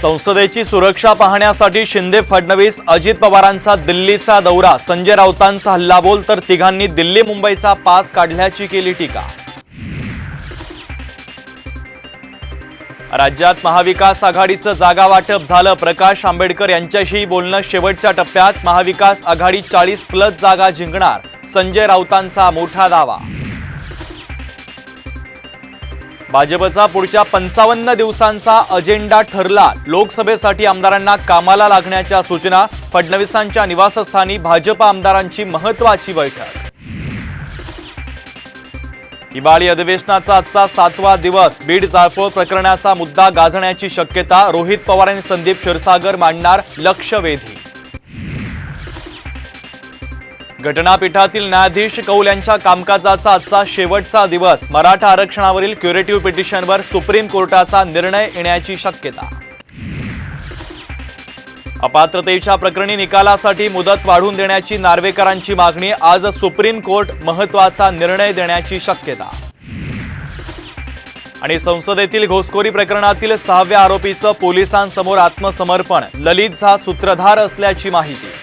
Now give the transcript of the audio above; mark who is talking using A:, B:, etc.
A: संसदेची सुरक्षा पाहण्यासाठी शिंदे फडणवीस अजित पवारांचा दिल्लीचा दौरा संजय राऊतांचा हल्लाबोल तर तिघांनी दिल्ली मुंबईचा पास काढल्याची केली टीका. राज्यात महाविकास आघाडीचं जागा वाटप झालं प्रकाश आंबेडकर यांच्याशी बोलणं शेवटच्या टप्प्यात महाविकास आघाडी चाळीस प्लस जागा जिंकणार संजय राऊतांचा मोठा दावा. भाजपचा पुढच्या पंचावन्न दिवसांचा अजेंडा ठरला. लोकसभेसाठी आमदारांना कामाला लागण्याच्या सूचना फडणवीसांच्या निवासस्थानी भाजप आमदारांची महत्वाची बैठक. हिवाळी अधिवेशनाचा आजचा सातवा दिवस बीड जाळपोळ प्रकरणाचा मुद्दा गाजण्याची शक्यता रोहित पवार आणि संदीप क्षीरसागर मांडणार लक्षवेधी. घटनापीठातील न्यायाधीश कौल यांच्या कामकाजाचा आजचा शेवटचा दिवस. मराठा आरक्षणावरील क्युरेटिव्ह पिटिशनवर सुप्रीम कोर्टाचा निर्णय येण्याची शक्यता. अपात्रतेच्या प्रकरणी निकालासाठी मुदत वाढवून देण्याची नार्वेकरांची मागणी आज सुप्रीम कोर्ट महत्त्वाचा निर्णय देण्याची शक्यता. आणि संसदेतील घोसखोरी प्रकरणातील सहाव्या आरोपीचं पोलिसांसमोर आत्मसमर्पण ललित झा सूत्रधार असल्याची माहिती.